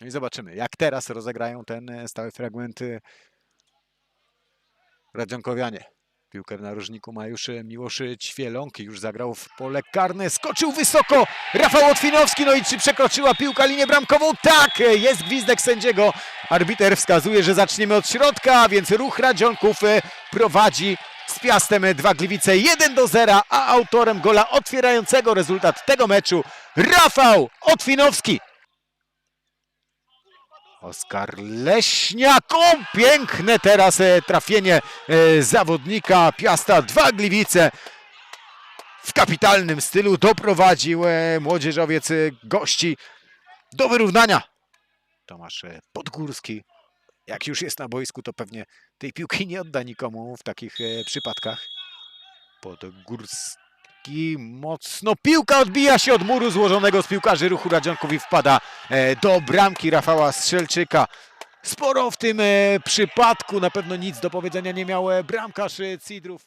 No i zobaczymy, jak teraz rozegrają ten e, stały fragment e, Radzionkowianie. Piłkę w narożniku ma już e, Miłosz Ćwieląg, już zagrał w pole karne, skoczył wysoko Rafał Otwinowski, no i czy przekroczyła piłka linię bramkową? Tak, e, jest gwizdek sędziego. Arbiter wskazuje, że zaczniemy od środka, więc ruch Radzionków prowadzi z Piastem 2 Gliwice 1 do 0, a autorem gola otwierającego rezultat tego meczu Rafał Otwinowski. Oskar Leśniak, o piękne teraz e, trafienie e, zawodnika Piasta, dwa Gliwice w kapitalnym stylu doprowadził e, młodzieżowiec gości. Do wyrównania. Tomasz Podgórski, jak już jest na boisku, to pewnie tej piłki nie odda nikomu w takich przypadkach. Podgórski mocno, piłka odbija się od muru złożonego z piłkarzy ruchu Radzionków i wpada e, do bramki Rafała Strzelczyka. Sporo w tym e, przypadku, na pewno nic do powiedzenia nie miał e, bramkarz Cidrów.